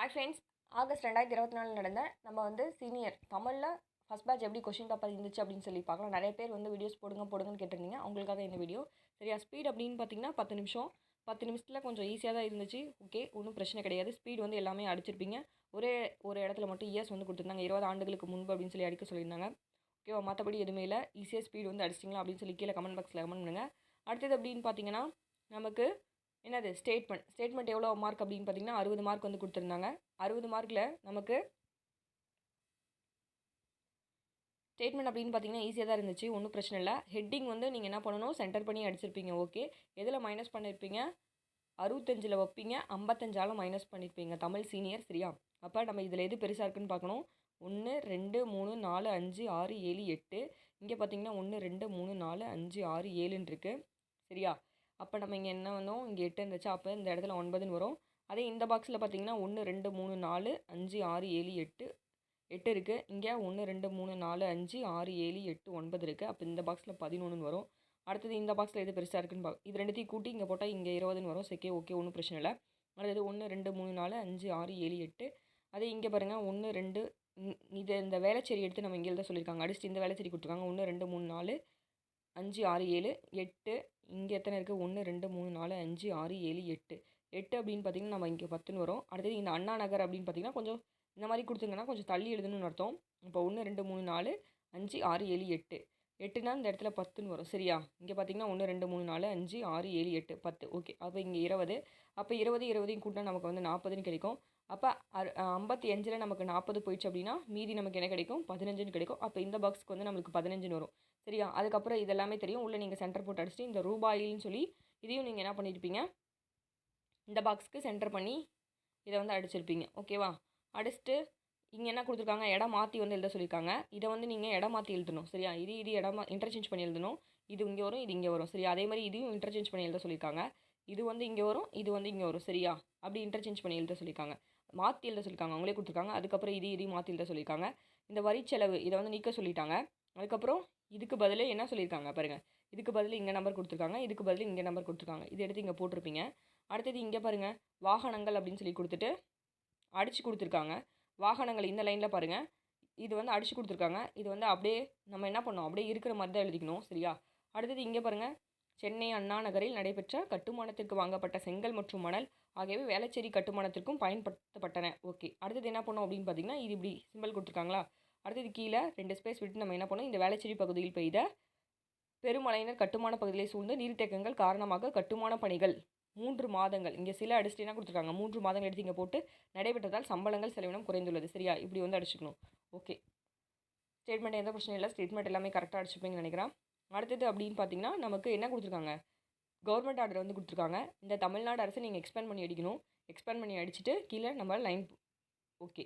Hi friends August ரெண்டாயிரத்தி இருபத்தி நாலு நடந்த நம்ம வந்து சீனியர் தமிழில் ஃபஸ்ட் பேட்ச் எப்படி கொஷின் பேப்பர் இருந்துச்சு அப்படின்னு சொல்லி பார்க்கலாம். நிறைய பேர் வந்து வீடியோஸ் போடுங்க போடுங்கன்னு கேட்டிருந்தீங்க. அவங்களுக்காக இந்த வீடியோ சரியா? ஸ்பீட் அப்படின்னு பார்த்தீங்கன்னா பத்து நிமிஷம். பத்து நிமிஷத்தில் கொஞ்சம் ஈஸியாக தான் இருந்துச்சு. ஓகே ஒன்றும் பிரச்சனை கிடையாது. ஸ்பீட் வந்து எல்லாமே அடிச்சிருப்பீங்க. ஒரே ஒரு இடத்துல மட்டும் இயர்ஸ் வந்து கொடுத்துருந்தாங்க. இருபது ஆண்டுகளுக்கு முன்பு அப்படின்னு சொல்லி அடிக்க சொல்லியிருந்தாங்க. ஓகேவா மற்றபடி எதுவுமே இல்லை. ஈஸியாக ஸ்பீட் வந்து அடிச்சிட்டிங்களா அப்படின்னு சொல்லி கீழே கமெண்ட் பாக்ஸில் கமெண்ட் பண்ணுங்கள் அடுத்தது அப்படின்னு பார்த்தீங்கன்னா நமக்கு என்னது ஸ்டேட்மெண்ட் ஸ்டேட்மெண்ட் எவ்வளோ மார்க் அப்படின்னு பார்த்தீங்கன்னா அறுபது மார்க் வந்து கொடுத்துருந்தாங்க. அறுபது மார்க்கில் நமக்கு ஸ்டேட்மெண்ட் அப்படின்னு பார்த்தீங்கன்னா ஈஸியாக தான் இருந்துச்சு ஒன்றும் பிரச்சனை இல்லை. ஹெட்டிங் வந்து நீங்கள் என்ன பண்ணணும் சென்டர் பண்ணி அடிச்சிருப்பீங்க ஓகே எதில் மைனஸ் பண்ணியிருப்பீங்க அறுபத்தஞ்சில் வைப்பீங்க ஐம்பத்தஞ்சாலும் மைனஸ் பண்ணியிருப்பீங்க தமிழ் சீனியர் சரியா? அப்போ நம்ம இதில் எது பெருசாக இருக்குன்னு பார்க்கணும். ஒன்று ரெண்டு மூணு நாலு அஞ்சு ஆறு ஏழு எட்டு. இங்கே பார்த்தீங்கன்னா ஒன்று ரெண்டு மூணு நாலு அஞ்சு ஆறு ஏழுன்னு இருக்குது சரியா? அப்போ நம்ம இங்கே என்ன வந்தோம்? இங்கே எட்டு இருந்துச்சு. அப்போ இந்த இடத்துல ஒன்பதுன்னு வரும். அதே இந்த பாக்ஸில் பார்த்தீங்கன்னா ஒன்று ரெண்டு மூணு நாலு அஞ்சு ஆறு ஏழு எட்டு எட்டு இருக்குது இங்கே ஒன்று ரெண்டு மூணு நாலு அஞ்சு ஆறு ஏழு எட்டு ஒன்பது இருக்குது அப்போ இந்த பாக்ஸில் பதினொன்றுன்னு வரும். அடுத்தது இந்த பாக்ஸில் எது பெருசாக இருக்குன்னு பா இது ரெண்டுத்தையும் கூட்டி இங்கே போட்டால் இங்கே இருபதுன்னு வரும். செகே ஓகே ஒன்றும் பிரச்சனை இல்லை. அடுத்தது ஒன்று ரெண்டு மூணு நாலு அஞ்சு ஆறு ஏழு எட்டு. அதே இங்கே பாருங்கள் ஒன்று ரெண்டு இது இந்த வேலைச்சேரி எடுத்து நம்ம இங்கே தான் சொல்லியிருக்காங்க. அடிச்சுட்டு இந்த வேலைச்சேரி கொடுத்துருக்காங்க. ஒன்று ரெண்டு மூணு நாலு அஞ்சு ஆறு ஏழு எட்டு. இங்கே எத்தனை இருக்குது ஒன்று ரெண்டு மூணு நாலு அஞ்சு ஆறு ஏழு எட்டு. எட்டு அப்படின்னு பார்த்தீங்கன்னா நம்ம இங்கே பத்துன்னு வரும். அடுத்தது இந்த அண்ணா நகர் அப்படின்னு பார்த்தீங்கன்னா கொஞ்சம் இந்த மாதிரி கொடுத்துங்கன்னா கொஞ்சம் தள்ளி எழுதணும்னு அர்த்தம். இப்போ ஒன்று ரெண்டு மூணு நாலு அஞ்சு ஆறு ஏழு எட்டு. எட்டுனா இந்த இடத்துல பத்துன்னு வரும். சரியா? இங்கே பார்த்தீங்கன்னா ஒன்று ரெண்டு மூணு நாலு அஞ்சு ஆறு ஏழு எட்டு பத்து. ஓகே. அப்போ இங்கே இருபது. அப்போ இருபது இருபதையும் கூட்டினா நமக்கு வந்து நாற்பதுன்னு கிடைக்கும். அப்போ அறு ஐம்பத்தி அஞ்சில் நமக்கு நாற்பது போயிடுச்சு அப்படின்னா மீதி நமக்கு என்ன கிடைக்கும்? பதினஞ்சுன்னு கிடைக்கும். அப்போ இந்த பாக்ஸ்க்கு வந்து நம்மளுக்கு பதினஞ்சுன்னு வரும். சரியா? அதுக்கப்புறம் இதெல்லாமே தெரியும். உள்ளே நீங்கள் சென்டர் போட்டு அடிச்சுட்டு இந்த ரூபாயில்னு சொல்லி இதையும் நீங்கள் என்ன பண்ணியிருப்பீங்க இந்த பாக்ஸ்க்கு சென்டர் பண்ணி இதை வந்து அடிச்சிருப்பீங்க. ஓகேவா அடிச்சுட்டு இங்கே என்ன கொடுத்துருக்காங்க? இடம் மாற்றி வந்து எழுத சொல்லியிருக்காங்க. இதை வந்து நீங்கள் இடம் மாற்றி எழுதணும். சரியா? இது இது இடமா இன்டர்சேஞ்ச் பண்ணி எழுதணும். இது இங்கே வரும் இது இங்கே வரும். சரியா? அதே மாதிரி இதையும் இன்டர்சேஞ்ச் பண்ணி எழுத சொல்லியிருக்காங்க. இது வந்து இங்கே வரும் இது வந்து இங்கே வரும். சரியா? அப்படி இன்டர்சேஞ்ச் பண்ணி எழுத சொல்லியிருக்காங்க. மாற்றி எழுத சொல்லியிருக்காங்க அவங்களே கொடுத்துருக்காங்க. அதுக்கப்புறம் இது இதையும் மாற்றி எழுத சொல்லியிருக்காங்க இந்த வரி செலவு இதை வந்து நீக்க சொல்லிட்டாங்க. அதுக்கப்புறம் இதுக்கு பதில் என்ன சொல்லியிருக்காங்க பாருங்கள் இதுக்கு பதில் இங்கே நம்பர் கொடுத்துருக்காங்க. இதுக்கு பதில் இங்கே நம்பர் கொடுத்துருக்காங்க. இது எடுத்து இங்கே போட்டிருப்பீங்க. அடுத்தது இங்கே பாருங்கள் வாகனங்கள் அப்படின்னு சொல்லி கொடுத்துட்டு அடித்து கொடுத்துருக்காங்க. வாகனங்கள் இந்த லைனில் பாருங்கள் இது வந்து அடித்து கொடுத்துருக்காங்க. இது வந்து அப்படியே நம்ம என்ன பண்ணோம் அப்படியே இருக்கிற மாதிரி தான் எழுதிக்கணும். சரியா? அடுத்தது இங்கே பாருங்கள் சென்னை அண்ணா நகரில் நடைபெற்ற கட்டுமானத்திற்கு வாங்கப்பட்ட செங்கல் மற்றும் மணல் ஆகியவை வேளச்சேரி கட்டுமானத்திற்கும் பயன்படுத்தப்பட்டன. ஓகே. அடுத்தது என்ன பண்ணோம் அப்படின்னு பார்த்தீங்கன்னா இது இப்படி சிம்பிள் கொடுத்துருக்காங்களா? அடுத்தது கீழே ரெண்டு ஸ்பேஸ் விட்டு நம்ம என்ன பண்ணோம்? இந்த வேளச்சேரி பகுதியில் பெய்த பெருமழையினர் கட்டுமான பகுதியை சூழ்ந்து நீர்த்தேக்கங்கள் காரணமாக கட்டுமான பணிகள் மூன்று மாதங்கள் இங்கே சில அடிச்சுட்டு என்ன கொடுத்துருக்காங்க? மூன்று மாதங்கள் எடுத்து இங்கே போட்டு நடைபெற்றதால் சம்பளங்கள் செலவினம் குறைந்துள்ளது. சரியா? இப்படி வந்து அடிச்சுக்கணும். ஓகே. ஸ்டேட்மெண்ட் எந்த பிரச்சனையும் இல்லை. ஸ்டேட்மெண்ட் எல்லாமே கரெக்டாக அடிச்சுப்பீங்கன்னு நினைக்கிறேன். அடுத்தது அப்படின்னு பார்த்தீங்கன்னா நமக்கு என்ன கொடுத்துருக்காங்க? கவர்மெண்ட் ஆர்டர் வந்து கொடுத்துருக்காங்க. இந்த தமிழ்நாடு அரசு நீங்கள் எக்ஸ்பேண்ட் பண்ணி அடிக்கணும். எக்ஸ்பேண்ட் பண்ணி அடிச்சுட்டு கீழே நம்ம லைன் ஓகே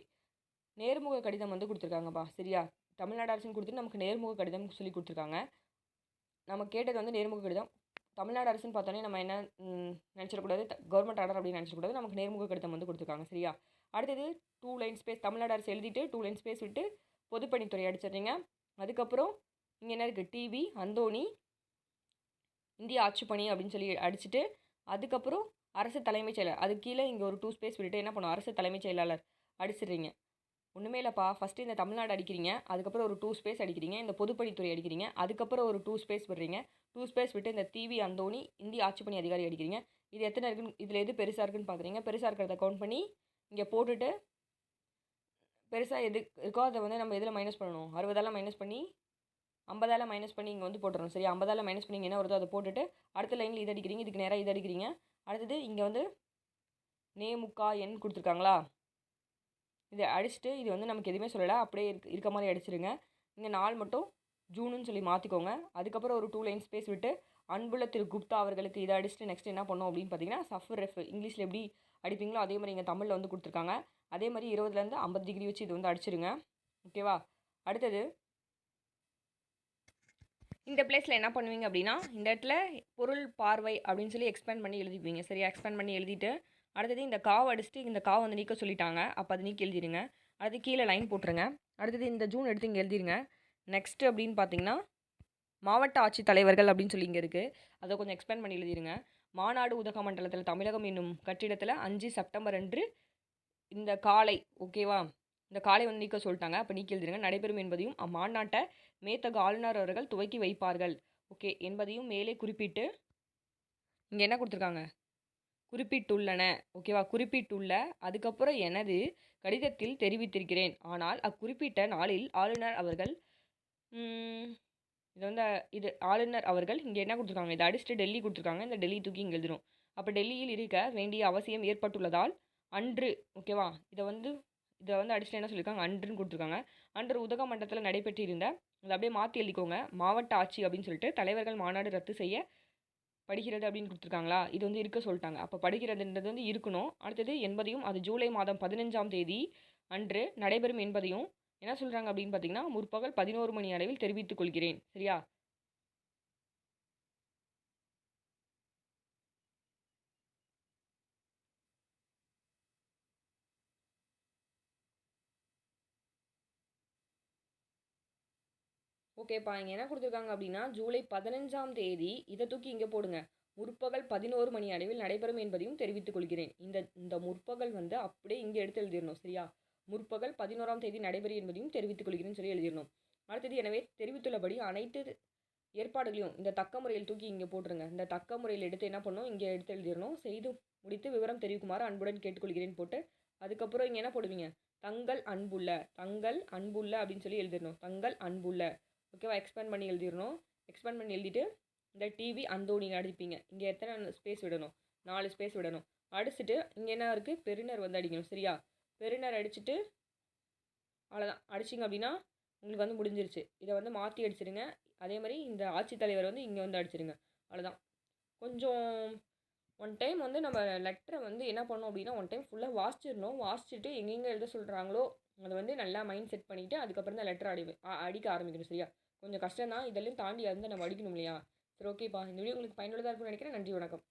நேர்முக கடிதம் வந்து கொடுத்துருக்காங்கப்பா சரியா? தமிழ்நாடு அரசுன்னு கொடுத்துட்டு நமக்கு நேர்முக கடிதம் சொல்லி கொடுத்துருக்காங்க. நம்ம கேட்டது வந்து நேர்முக கடிதம். தமிழ்நாடு அரசுன்னு பார்த்தோன்னே நம்ம என்ன நினச்சிடக்கூடாது? கவர்மெண்ட் ஆர்டர் அப்படின்னு நினச்சிடக்கூடாது. நமக்கு நேர்முக கடிதம் வந்து கொடுத்துருக்காங்க சரியா? அடுத்தது டூ லைன் ஸ்பேஸ் தமிழ்நாடு அரசு எழுதிட்டு டூ லைன் ஸ்பேஸ் விட்டு பொதுப்பணித்துறை அடிச்சிடுறீங்க. அதுக்கப்புறம் இங்கே என்ன இருக்குது டிவி அந்தோணி இந்திய ஆட்சிப்பணி அப்படின்னு சொல்லி அடிச்சுட்டு அதுக்கப்புறம் அரசு தலைமைச் செயலர் அது கீழே இங்கே ஒரு டூ ஸ்பேஸ் விட்டுட்டு என்ன பண்ணும்? அரசு தலைமைச் செயலாளர் அடிச்சிடுறீங்க. ஒன்றுமே இல்லைப்பா. ஃபஸ்ட்டு இந்த தமிழ்நாடு அடிக்கிறீங்க அதுக்கப்புறம் ஒரு டூ ஸ்பேஸ் அடிக்கிறீங்க இந்த பொதுப்பணித்துறை அடிக்கிறீங்க அதுக்கப்புறம் ஒரு டூ ஸ்பேஸ் விடுறீங்க. டூ ஸ்பேஸ் விட்டு இந்த டிவி அந்தோணி இந்திய ஆட்சிப்பணி அதிகாரி அடிக்கிறீங்க. இது எத்தனை இருக்குன்னு இதில் எது பெருசாக இருக்குன்னு பார்க்குறீங்க பெருசாக இருக்கிறத கவுண்ட் பண்ணி இங்கே போட்டுட்டு பெருசாக எது இருக்கோ அதை வந்து நம்ம எதில் மைனஸ் பண்ணணும்? அறுபதால் மைனஸ் பண்ணி ஐம்பதால் மைனஸ் பண்ணி இங்கே வந்து போட்டுறோம் சரி ஐம்பதால் மைனஸ் பண்ணி என்ன வருதோ அதை போட்டுட்டு அடுத்த லைனில் இது அடிக்கிறீங்க இதுக்கு நேராக இது அடிக்கிறீங்க. அடுத்தது இங்கே வந்து நேமுக்கா என் எண் கொடுத்துருக்காங்களா? இதை அடிச்சுட்டு இது வந்து நமக்கு எதுவுமே சொல்லலை. அப்படியே இருக்க இருக்க மாதிரி அடிச்சிருங்க. இங்கே நாள் மட்டும் ஜூனுன்னு சொல்லி மாற்றிக்கோங்க அதுக்கப்புறம் ஒரு டூ லைன் ஸ்பேஸ் விட்டு அன்புள்ள திரு குப்தா அவர்களுக்கு இதை அடிச்சுட்டு நெக்ஸ்ட் என்ன பண்ணோம் அப்படின்னு பார்த்தீங்கன்னா சஃபர் ரெஃப் இங்கிலீஷில் எப்படி அடிப்பீங்களோ அதே மாதிரி இங்கே தமிழில் வந்து கொடுத்துருக்காங்க. அதே மாதிரி இருபதுலேருந்து ஐம்பது டிகிரி வச்சு இது வந்து அடிச்சிருங்க. ஓகேவா அடுத்தது இந்த பிளேஸில் என்ன பண்ணுவீங்க அப்படின்னா இந்த இடத்துல பொருள் பார்வை அப்படின்னு சொல்லி எக்ஸ்பேண்ட் பண்ணி எழுதிப்பீங்க சரியா? எக்ஸ்பேண்ட் பண்ணி எழுதிட்டு அடுத்தது இந்த காவை அடிச்சுட்டு இந்த காவை வந்து நீக்க சொல்லிட்டாங்க. அப்போ அது நீக்கி எழுதிடுங்க. அடுத்து கீழே லைன் போட்டுருங்க. அடுத்தது இந்த ஜூன் எடுத்து இங்கே எழுதிருங்க நெக்ஸ்ட்டு அப்படின்னு பார்த்தீங்கன்னா மாவட்ட ஆட்சித் தலைவர்கள் அப்படின்னு சொல்லி இங்கே இருக்குது அதை கொஞ்சம் எக்ஸ்பிளைன் பண்ணி எழுதிடுங்க. மாநாடு உதகமண்டலத்தில் தமிழகம் என்னும் கட்டிடத்தில் அஞ்சு செப்டம்பர் அன்று இந்த காலை ஓகேவா இந்த காலை வந்து நீக்க சொல்லிட்டாங்க. அப்போ நீக்கி எழுதிருங்க நடைபெறும் என்பதையும் அம்மாநாட்டை மேத்தக ஆளுநர் அவர்கள் துவக்கி வைப்பார்கள். ஓகே என்பதையும் மேலே குறிப்பிட்டு இங்கே என்ன கொடுத்துருக்காங்க? குறிப்பிட்டுள்ளன. ஓகேவா? குறிப்பிட்டுள்ள அதுக்கப்புறம் எனது கடிதத்தில் தெரிவித்திருக்கிறேன். ஆனால் அக்குறிப்பிட்ட நாளில் ஆளுநர் அவர்கள் இது வந்து இது ஆளுநர் அவர்கள் இங்கே என்ன கொடுத்துருக்காங்க? இதை அடிச்சுட்டு டெல்லி கொடுத்துருக்காங்க. இந்த டெல்லி தூக்கி இங்கே எழுதணும் அப்போ டெல்லியில் இருக்க வேண்டிய அவசியம் ஏற்பட்டுள்ளதால் அன்று ஓகேவா? இதை வந்து இதை வந்து அடிச்சுட்டு என்ன சொல்லியிருக்காங்க அன்றுன்னு கொடுத்துருக்காங்க. அன்று உதகமண்டலத்தில் நடைபெற்றிருந்த அதை அப்படியே மாற்றி எழுதிக்கோங்க. மாவட்ட ஆட்சி அப்படின்னு சொல்லிட்டு தலைவர்கள் மாநாடு ரத்து செய்ய படுகிறது அப்படின்னு கொடுத்துருக்காங்களா? இது வந்து இருக்க சொல்லிட்டாங்க. அப்போ படுகிறதுன்றது வந்து இருக்கணும். அடுத்தது என்பதையும் அது ஜூலை மாதம் பதினஞ்சாம் தேதி அன்று நடைபெறும் என்பதையும் என்ன சொல்கிறாங்க அப்படின்னு பார்த்தீங்கன்னா முற்பகல் பதினோரு மணி அளவில் தெரிவித்துக் கொள்கிறேன். சரியா? ஓகேப்பா இங்கே என்ன கொடுத்துருக்காங்க அப்படின்னா ஜூலை பதினஞ்சாம் தேதி இதை தூக்கி இங்கே போடுங்க. முற்பகல் பதினோரு மணி அளவில் நடைபெறும் என்பதையும் தெரிவித்துக் கொள்கிறேன். இந்த இந்த முற்பகல் வந்து அப்படியே இங்கே எடுத்து எழுதிடணும் சரியா? முற்பகல் பதினோராம் தேதி நடைபெறும் என்பதையும் தெரிவித்துக் கொள்கிறேன்னு சொல்லி எழுதிடணும். அடுத்தது எனவே தெரிவித்துள்ளபடி அனைத்து ஏற்பாடுகளையும் இந்த தக்க முறையில் தூக்கி இங்கே போட்டுருங்க. இந்த தக்க முறையில் எடுத்து என்ன பண்ணணும்? இங்கே எடுத்து எழுதிடணும். செய்து முடித்து விவரம் தெரிவிக்குமாறு அன்புடன் கேட்டுக்கொள்கிறேன் போட்டு அதுக்கப்புறம் இங்கே என்ன போடுவீங்க? தங்கள் அன்புள்ள தங்கள் அன்புள்ள அப்படின்னு சொல்லி எழுதிடணும். தங்கள் அன்புள்ள. ஓகேவா எக்ஸ்பேண்ட் பண்ணி எழுதிடணும். எக்ஸ்பேண்ட் பண்ணி எழுதிட்டு இந்த டிவி அந்தோ நீங்கள் அடிப்பீங்க. இங்கே எத்தனை ஸ்பேஸ் விடணும்? நாலு ஸ்பேஸ் விடணும். அடிச்சுட்டு இங்கே என்ன இருக்குது பெருநர் வந்து அடிக்கணும் சரியா? பெருநர் அடிச்சுட்டு அவ்வளோதான் அடிச்சிங்க அப்படின்னா உங்களுக்கு வந்து முடிஞ்சிருச்சு. இதை வந்து மாற்றி அடிச்சிருங்க. அதே மாதிரி இந்த ஆட்சித்தலைவர் வந்து இங்கே வந்து அடிச்சிருங்க. அவ்வளோதான் கொஞ்சம் ஒன் டைம் வந்து நம்ம லெட்டரை வந்து என்ன பண்ணோம் அப்படின்னா ஒன் டைம் ஃபுல்லாக வாசிச்சிடணும். வாசிச்சுட்டு எங்கெங்கே எழுத சொல்கிறாங்களோ அதை வந்து நல்லா மைண்ட் செட் பண்ணிவிட்டு அதுக்கப்புறம் தான் லெட்டர் அடி அடிக்க ஆரம்பிக்கணும் சரியா? கொஞ்சம் கஷ்டம் தான் இதெல்லாம் தாண்டி வந்து நம்ம அடிக்கணும் இல்லையா? சரி ஓகேப்பா. இந்த வீடியோ உங்களுக்கு பயனுள்ளதாக இருக்கும்னு நினைக்கிறேன். நன்றி வணக்கம்.